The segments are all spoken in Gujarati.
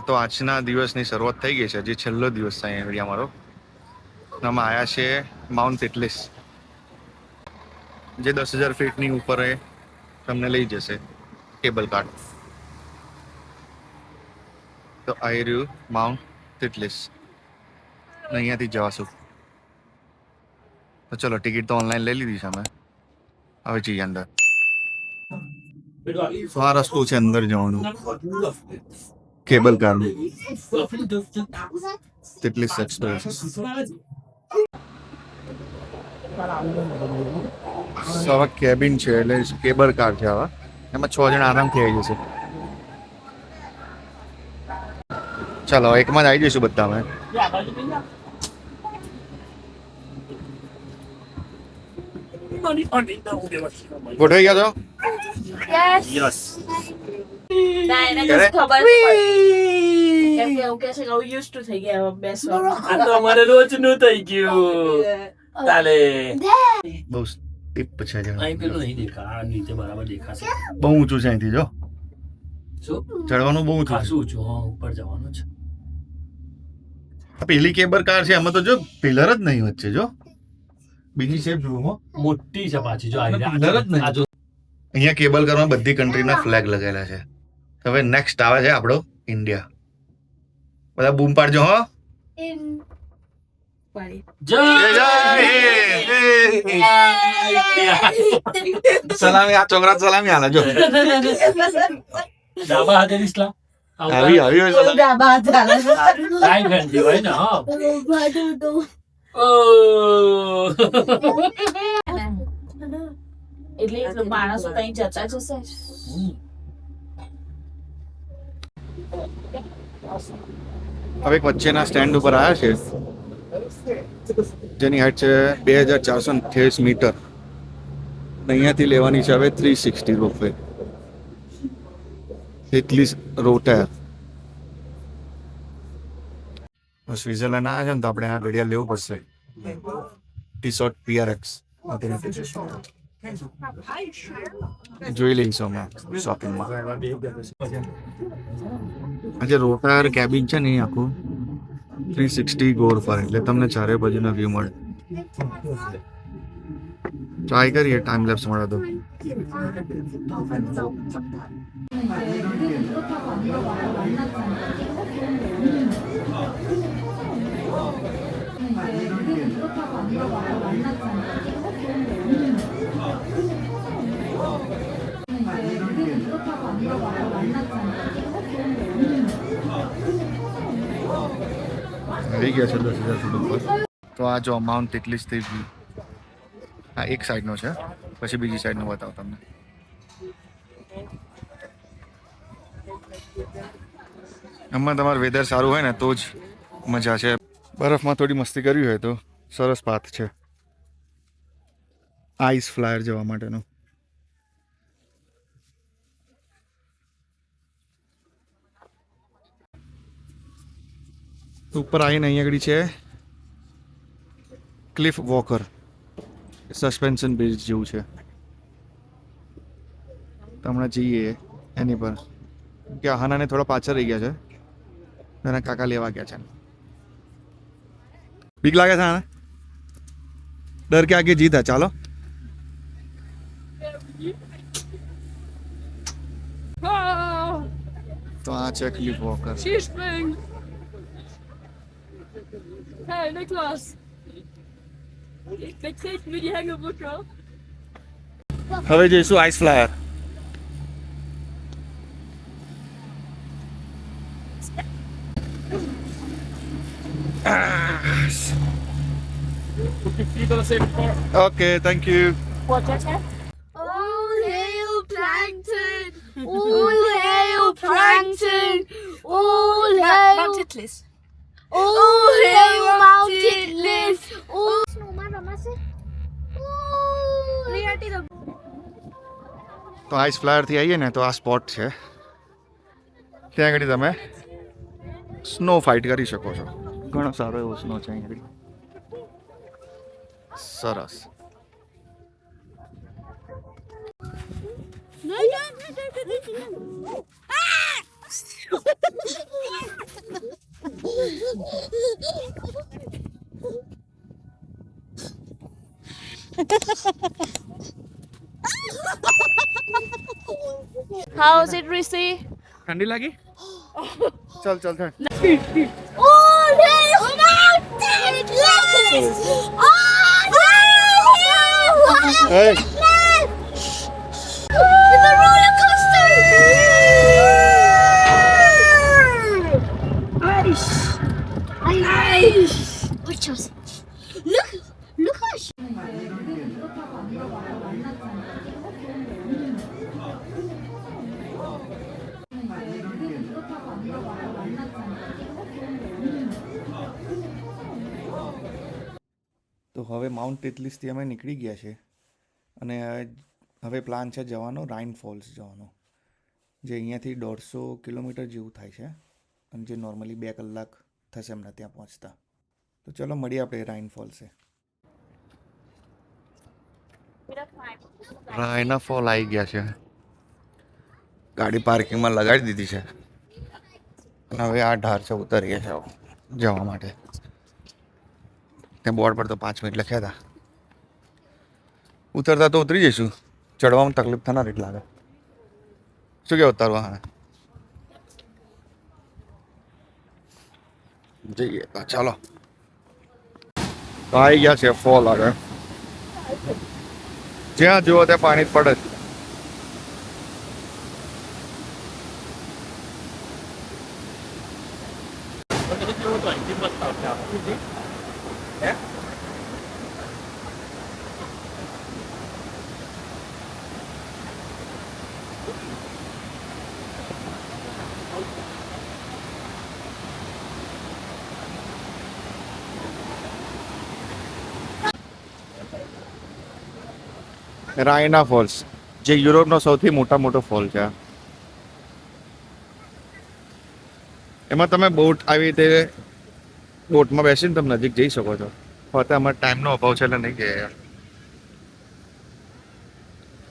તો આજના દિવસની શરૂઆત થઈ ગઈ છે. હજી છેલ્લો દિવસ છે અહીંયા અમારો. અમે આવ્યા છે માઉન્ટ એટલિસ જે દસ હજાર ફીટની ઉપર એ તમને લઈ જશે કેબલ કાર્ડ તો આવી રહ્યું માઉન્ટ તિટલિસ ને અહીંયાથી જ જવાશું. તો ચલો ટિકિટ તો ઓનલાઈન લઈ લીધી છે અમે. હવે જઈએ અંદર. આ રસ્તો છે અંદર જવાનું. કેબલ કારનું તેટલી એક્સપ્રેસ સવા કેબિન છે એટલે કેબલ કાર છે આવા એમાં છ જણા આરામથી આવી જશે. ચાલો એકમાં જ આવી જઈશું બધા અમે ગોઠવાઈ ગયા છો યસ ના એને? કશું ખબર નહીં પડે. કેમ કે એવું કહે છે કે હું used to થઈ ગયા હવે આ તો અમારે રોજનું થઈ ગયું ચાલે બહુ સ્ટીપ છે જરા. અહીં પેલું નહીં દેખા આ નીચે બરાબર દેખાશે બહુ ઊંચું છે અહીંથી જો શું ચડવાનું બહુ ઊંચું છે ખાસું ઊંચું હા ઉપર જવાનું છે પેલી કેબર કાર છે એમાં તો જો પિલર જ નહીં વચ્ચે જો બીજી શેપ જુઓ મોટી છે પાછી જો અહીંયા કેબલ કરવા બધી કન્ટ્રીના ફ્લેગ લગાવેલા છે. હવે નેક્સ્ટ આવે છે આપણો ઇન્ડિયા બધા બૂમ પાડજો હો. સલામી આ છોકરા સલામી હાલે જો. ડાબા હાથે ઇસ્લામ આવી આવી હોય ડાબા હાથે હાલે. રાઈટ હેન્ડ હોય ને હા. એટલે માણસો કઈ જતા જશે હવે વચ્ચેના સ્ટેન્ડ ઉપર આવ્યા છે, જેની હાઈટ છે બે હજાર ચારસો અઠ્યાવીસ મીટર. અહીંયાથી લેવાની છે હવે થ્રી સિક્સટી રોપવે એટલી રોટાયર સ્વિટ્ઝરલેન્ડ આવ્યા છે ને તો આપણે આ ઘડિયાળ લેવું પડશે. ટી શર્ટ પીઆરએક્સ જોઈ લઈશું અમે શોપિંગમાં આજે રોટાયર કેબિન છે ને આખું. થ્રી સિક્સટી ગોળ પર. એટલે તમને ચારે બાજુના વ્યૂ મળે. ટ્રાય કરીએ ટાઈમ લેપ્સ મળે તો. આવી ગયા છે દસ હજાર તો આ જો અમાઉન્ટ એટલી જ થઈ ગઈ. આ એક સાઈડનો છે. પછી બીજી સાઈડનો બતાવો તમને. એમાં તમારું વેધર સારું હોય ને તો જ મજા છે. બરફમાં થોડી મસ્તી કરવી હોય તો સરસ પાથ છે. આઈસ ફ્લાયર જવા માટેનો. ઉપર આવીને અહીંયા આગળ છે ક્લિફ વોકર સસ્પેન્શન બ્રિજ જેવું છે. તો હમણાં જઈએ એની પર. કે હાનાને થોડા પાછળ રહી ગયા છે. એના કાકા લેવા ગયા છે. બીક લાગે છે આને ડર કે આગે જીત હે ચાલો તો આ છે cliff walker Skispringen! Hey, Niklas! Mir die Hängebrücke. હવે જઈશું ice flyer okay thank you પહોંચે છે? All hail Plankton! All hail Plankton! All hail Mount Titlis. All hail Mount Titlis! All Snowman રમાશે? રિયાટી રમ તો આઈસ ફ્લાયરથી આવીએ ને તો આ સ્પોટ છે ત્યાં આગળ તમે સ્નો ફાઇટ કરી શકો છો ઘણો સારો એવો સ્નો છે અહીં આગળ સરસ. નહીં નહીં નહીં How is it, Rishi? ઠંડી લાગી? ચાલ ચાલ ચાલ. Oh, there's mountain 啊 તો હવે માઉન્ટ ટેટલિસથી અમે નીકળી ગયા છે. અને હવે પ્લાન છે જવાનો રાઇન ફોલ્સ જવાનો જે અહીંયાથી દોઢસો કિલોમીટર જેવું થાય છે. અને જે નોર્મલી બે કલાક થશે એમના ત્યાં પહોંચતા. તો ચલો મળીએ આપણે રાઇન ફોલ્સે રાયના ફોલ આવી ગયા છે. ગાડી પાર્કિંગમાં લગાડી દીધી છે. અને હવે આ ઢાર છે ઉતરીએ છે જવા માટે. ત્યાં બોર્ડ પર તો પાંચ મિનિટ લખ્યા હતા. ઉતરતા તો ઉતરી જઈશું. ચડવામાં તકલીફ થનાર એટલે લાગે. શું કે ઉતારવા હા જઈએ ચાલો. તો આવી ગયા છે, ફોલ આગળ. જ્યાં જુઓ ત્યાં પાણી પડે જ. રાયના ફોલ્સ. જે યુરોપનો સૌથી મોટા મોટો ફોલ છે. એમાં તમે બોટ આવી રીતે બોટમાં બેસીને તમે નજીક જઈ શકો છો. અત્યારે અમારે ટાઈમનો અભાવ છે એટલે નહીં ગયા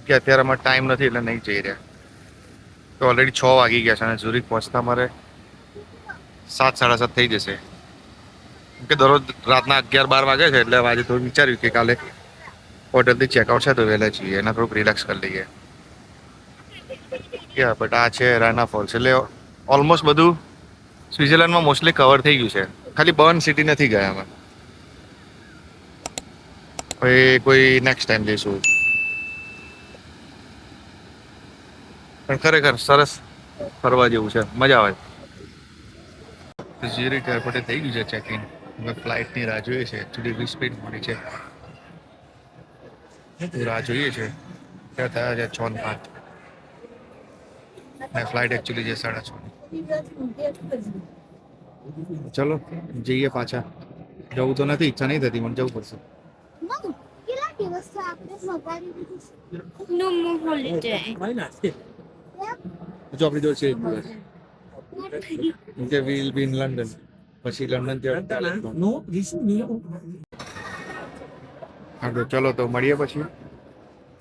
કે અત્યારે અમારે ટાઈમ નથી એટલે નહીં જઈ રહ્યા. તો ઓલરેડી છ વાગી ગયા છે અને ઝુરિક પહોંચતા મારે સાત, સાડા સાત થઈ જશે. કે દરરોજ રાતના અગિયાર, બાર વાગે છે એટલે આજે થોડું વિચાર્યું કે કાલે હોટલથી ચેકઆઉટ છે તો વહેલા જઈએ, એના થોડુંક રિલેક્સ કરી લઈએ. યા બટ આ છે રાના ફોલ્સ એટલે ઓલમોસ્ટ બધું સ્વિટરલેન્ડમાં મોસ્ટલી કવર થઈ ગયું છે. ખાલી બર્ન સિટી નથી ગયા અમે હવે કોઈ નેક્સ્ટ ટાઈમ જઈશું. પણ ખરેખર સરસ ફરવા જેવું છે. મજા આવે. ઝીરિક એરપોર્ટે થઈ ગયું છે ચેક ઇન હવે ફ્લાઇટની રાહ જોઈએ છે. એકચ્યુઅલી વીસ મિનિટ મળી છે. રાહ જોઈએ છે. ત્યાં થયા છે? છ ને પાંચ. ને ફ્લાઇટ એકચ્યુઅલી છે સાડા છ ચલો જઈએ પાછા. જવું તો નથી ઈચ્છા નહીં થતી મને જવું પડશે. કેટલા દિવસથી આપણે જો આપણી જોડે છે એક દિવસ. કે વીલ બી ઇન લંડન પછી લંડન હા. તો ચલો તો મળીએ પછી.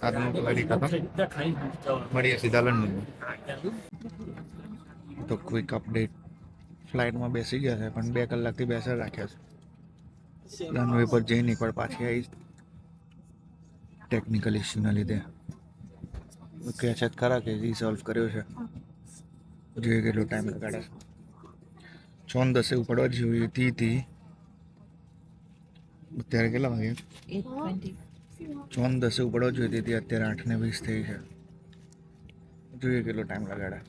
આજનું ફરી ખતમ મળીએ સીધા લંડન તો ક્વિક અપડેટ ફ્લાઇટમાં બેસી ગયા છે પણ બે કલાકથી બેસા રાખ્યા છે. રનવે પર જઈને એકવાર પાછી આવી ટેકનિકલ ઇસ્યુના લીધે. કહે છે ખરા કે રિસોલ્વ કર્યો છે? જોઈએ કેટલો ટાઈમ લગાડે છે. છ ને દસે ઉપડવા જોઈએ હતી તી. અત્યારે કેટલા વાગે? છ ને દસે ઉપડવા જોઈએ હતી અત્યારે આઠ ને વીસ થઈ છે. જોઈએ કેટલો ટાઈમ લગાડે.